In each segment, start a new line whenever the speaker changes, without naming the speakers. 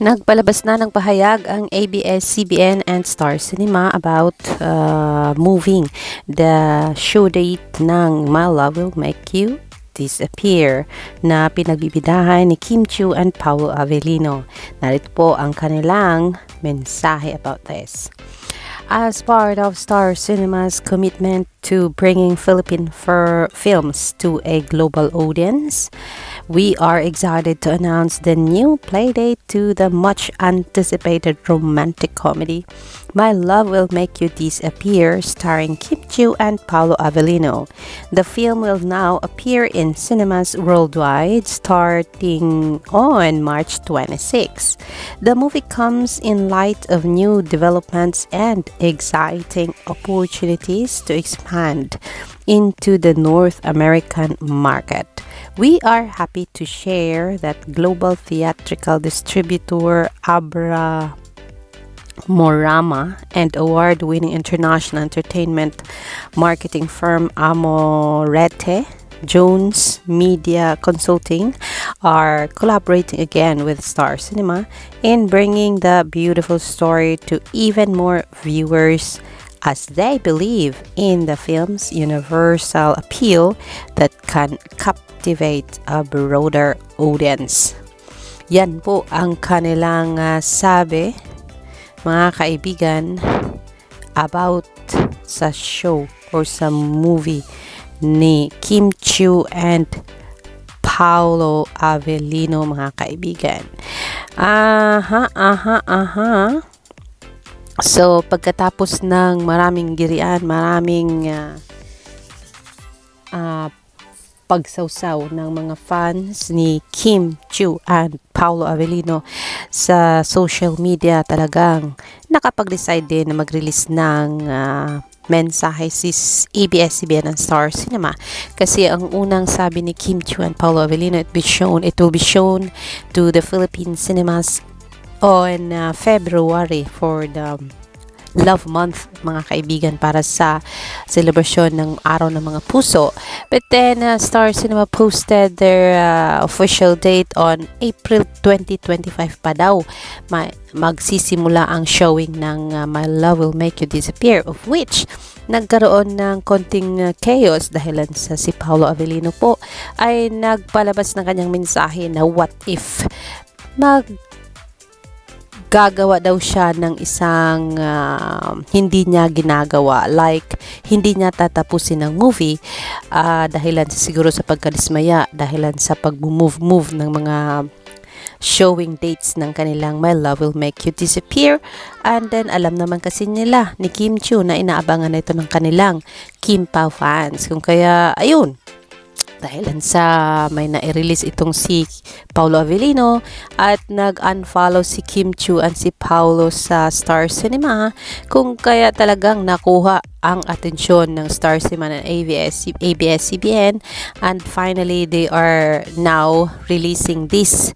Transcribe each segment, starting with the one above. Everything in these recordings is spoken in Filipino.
Nagpalabas na ng pahayag ang ABS-CBN and Star Cinema about uh, moving the show date ng My Love Will Make You Disappear na pinagbibidahan ni Kim Chiu and Paolo Avellino. Narito po ang kanilang mensahe about this. As part of Star Cinema's commitment to bringing Philippine films to a global audience, we are excited to announce the new playdate to the much anticipated romantic comedy My Love Will Make You Disappear, starring Kim Chiu and Paolo Avellino. The film will now appear in cinemas worldwide starting on March 26. The movie comes in light of new developments and exciting opportunities to expand into the North American market. We are happy to share that global theatrical distributor Abra Morama and award-winning international entertainment marketing firm Amorete Jones Media Consulting are collaborating again with Star Cinema in bringing the beautiful story to even more viewers as they believe in the film's universal appeal that can captivate a broader audience. Yan po ang kanilang ah, sabi, mga kaibigan, about sa show or sa movie ni Kim Chiu and Paolo Avellino, mga kaibigan. Aha, aha, aha. So, pagkatapos ng maraming girian, maraming ah, ah, pagsawsaw ng mga fans ni Kim Chiu and Paolo Avellino sa social media talagang nakapag-decide din na mag-release ng ah, mensahe si ABS-CBN and Star Cinema. Kasi ang unang sabi ni Kim Chiu and Paolo Avellino it be shown it will be shown to the Philippine cinemas on uh, February for the Love Month, mga kaibigan, para sa celebration ng Araw ng Mga Puso. But then, uh, Star Cinema posted their uh, official date on April 2025 pa daw. Ma- magsisimula ang showing ng uh, My Love Will Make You Disappear, of which nagkaroon ng konting uh, chaos dahilan sa si Paolo Avellino po ay nagpalabas ng kanyang mensahe na what if mag gagawa daw siya ng isang ah, hindi niya ginagawa. Like hindi niya tatapusin ng movie ah, dahilan siguro sa pagkadismaya dahilan sa pag-move move ng mga showing dates ng kanilang My Love Will Make You Disappear. And then alam naman kasi nila ni Kim Chiu na inaabangan na ito ng kanilang Kim Pao fans. Kung kaya ayun dahilan sa may na-release itong si Paulo Avellino at nag-unfollow si Kim Chu and si Paulo sa Star Cinema kung kaya talagang nakuha ang atensyon ng Star Cinema ng ABS, ABS-CBN and finally they are now releasing this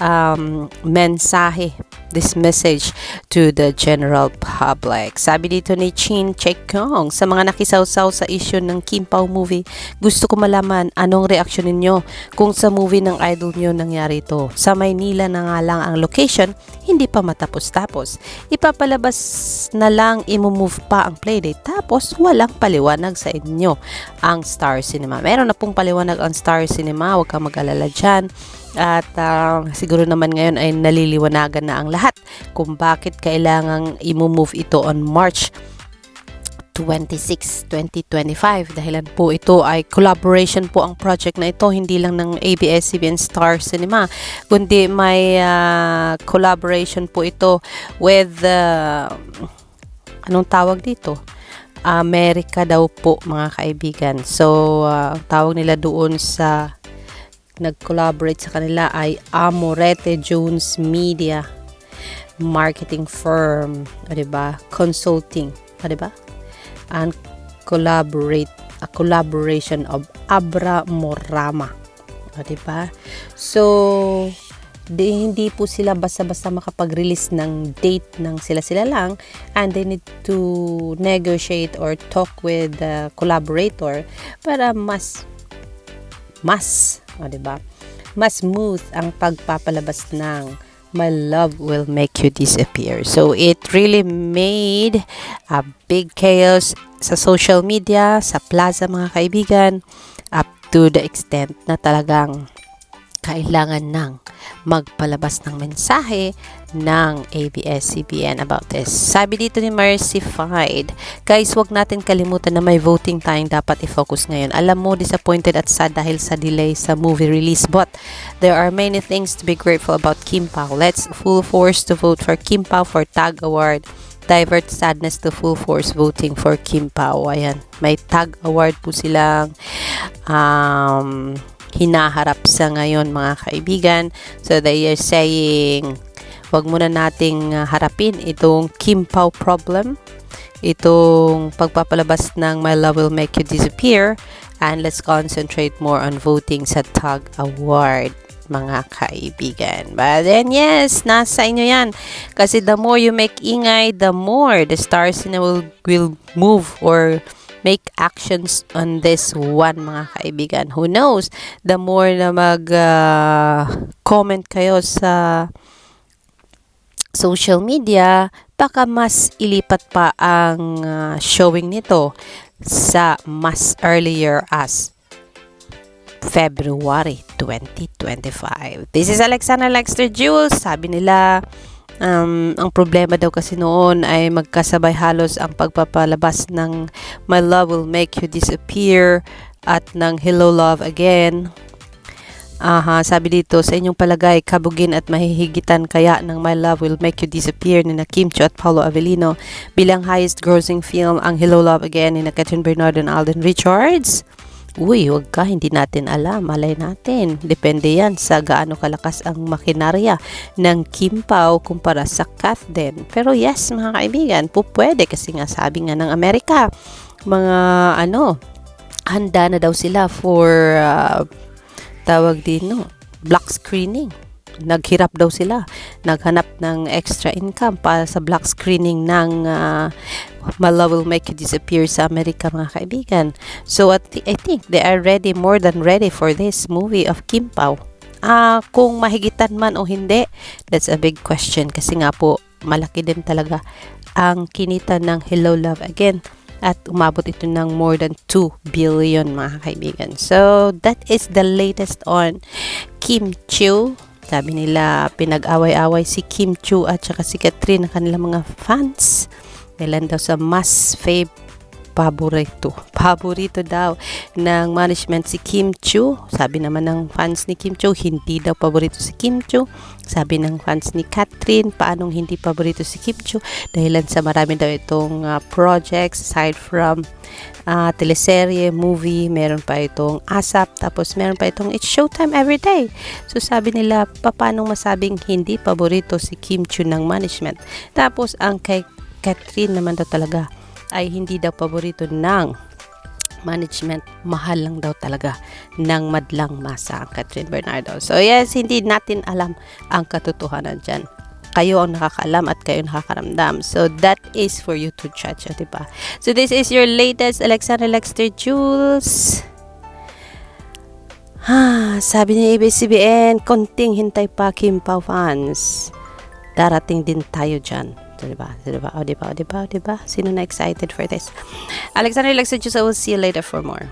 um, mensahe this message to the general public. Sabi dito ni Chin Chekong, sa mga nakisawsaw sa issue ng Kim Pao movie, gusto ko malaman anong reaksyon ninyo kung sa movie ng idol nyo nangyari ito. Sa Maynila na nga lang ang location, hindi pa matapos-tapos. Ipapalabas na lang imumove pa ang playdate tapos walang paliwanag sa inyo ang Star Cinema. Meron na pong paliwanag ang Star Cinema, huwag kang mag-alala dyan. At ah, siguro naman ngayon ay naliliwanagan na ang lahat kung bakit kailangang imove ito on March 26, 2025 dahilan po ito ay collaboration po ang project na ito hindi lang ng ABS-CBN Star Cinema kundi may ah, collaboration po ito with ah, anong tawag dito Amerika daw po mga kaibigan so ang tawag nila doon sa nag-collaborate sa kanila ay Amorete Jones Media marketing firm, o diba? Consulting, o diba? And collaborate, a collaboration of Abra Morama, o diba? So, di, hindi po sila basta-basta makapag-release ng date ng sila-sila lang and they need to negotiate or talk with the collaborator para mas mas, o 'di ba? Mas smooth ang pagpapalabas ng My Love Will Make You Disappear. So, it really made a big chaos sa social media, sa plaza mga kaibigan, up to the extent na talagang kailangan nang magpalabas ng mensahe ng ABS-CBN about this. Sabi dito ni Mercified, guys, wag natin kalimutan na may voting tayong dapat i-focus ngayon. Alam mo, disappointed at sad dahil sa delay sa movie release. But there are many things to be grateful about Kim Pao. Let's full force to vote for Kim Pao for TAG Award. Divert sadness to full force voting for Kim Pao. Ayan, may TAG Award po silang um, hinaharap sa ngayon mga kaibigan. So they are saying, wag muna nating uh, harapin itong Kim Pao problem, itong pagpapalabas ng My Love Will Make You Disappear, and let's concentrate more on voting sa TAG Award mga kaibigan. But then, yes, nasa inyo yan. Kasi the more you make ingay, the more the stars will, will move or make actions on this one mga kaibigan. Who knows? The more na mag-comment kayo sa social media, baka mas ilipat pa ang ah, showing nito sa mas earlier as February 2025. This is Alexander Lexter Jules. Sabi nila, um, ang problema daw kasi noon ay magkasabay halos ang pagpapalabas ng My Love Will Make You Disappear at ng Hello Love Again. Aha, sabi dito, sa inyong palagay, kabugin at mahihigitan kaya ng My Love Will Make You Disappear ni na Kim Chiu at Paulo Avellino bilang highest grossing film ang Hello Love Again ni na Catherine Bernardo and Alden Richards? Uy, wag ka, hindi natin alam. Malay natin. Depende yan sa gaano kalakas ang makinarya ng Kim Pao kumpara sa Kath din. Pero yes, mga kaibigan, po pwede kasi nga sabi nga ng Amerika, mga ano, handa na daw sila for uh, tawag din no, black screening. Naghirap daw sila. Naghanap ng extra income para sa black screening ng uh, Love Will Make You Disappear sa Amerika mga kaibigan. So at I think they are ready, more than ready for this movie of Kim Pao. Ah, kung mahigitan man o hindi, that's a big question kasi nga po malaki din talaga ang kinita ng Hello Love Again at umabot ito ng more than 2 billion mga kaibigan. So that is the latest on Kim Chiu. Sabi nila pinag-away-away si Kim Chiu at saka si Catherine ng kanilang mga fans. Kailan daw sa mas fave paborito. Paborito daw ng management si Kim Chu. Sabi naman ng fans ni Kim Chu, hindi daw paborito si Kim Chu. Sabi ng fans ni Catherine, paanong hindi paborito si Kim Chu? Dahilan sa marami daw itong uh, projects aside from uh, teleserye, movie, meron pa itong ASAP, tapos meron pa itong It's Showtime Everyday. So sabi nila, paano masabing hindi paborito si Kim Chu ng management? Tapos ang kay Catherine naman daw talaga ay hindi daw paborito ng management. Mahal lang daw talaga ng madlang masa ang Catherine Bernardo. So yes, hindi natin alam ang katotohanan dyan. Kayo ang nakakaalam at kayo nakakaramdam. So that is for you to judge, o, diba? So this is your latest Alexander Lexter Jules. Ha, sabi ni ABS-CBN, konting hintay pa Kim Pao fans. Darating din tayo dyan. Diba? Diba? O, diba? O, diba? O, diba? Sino na excited for this? Alexander Lexer Jules, I will see you later for more.